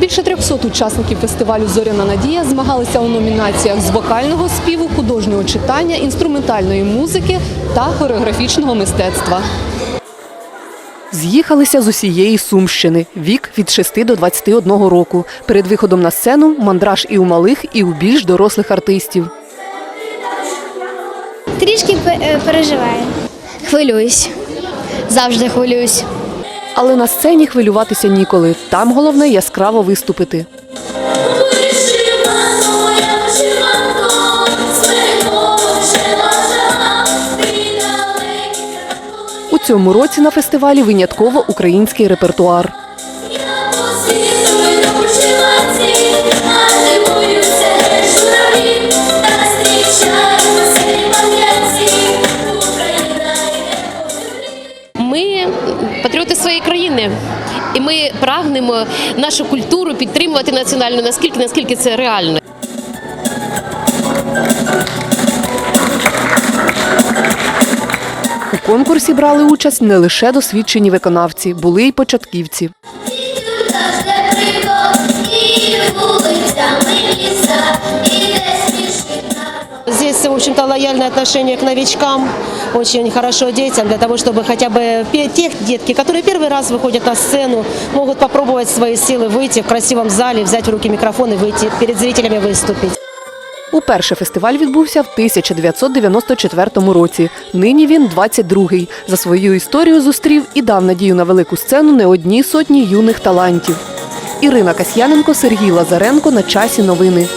Більше 300 учасників фестивалю Зоряна Надія змагалися у номінаціях з вокального співу, художнього читання, інструментальної музики та хореографічного мистецтва. З'їхалися з усієї Сумщини, вік від 6 до 21 року. Перед виходом на сцену мандраж і у малих, і у більш дорослих артистів. Трішки е, переживаю. Хвилююсь. Завжди хвилююсь. Але на сцені хвилюватися ніколи. Там головне яскраво виступити. У цьому році на фестивалі винятково український репертуар. Своєї країни, і ми прагнемо нашу культуру підтримувати національну наскільки наскільки це реально. У конкурсі брали участь не лише досвідчені виконавці, були й початківці. Здесь, в общем-то, лояльное отношение к новичкам, очень хорошо детям, для того, чтобы хотя бы пе- те детки, которые первый раз выходят на сцену, могут попробовать свои силы выйти в красивом зале, взять в руки микрофон и выйти перед зрителями выступить. Уперше фестиваль відбувся в 1994 році. Нині він 22-й. За свою історію зустрів і дав надію на велику сцену не одній сотні юних талантів. Ірина Касьяненко, Сергій Лазаренко на часі новини.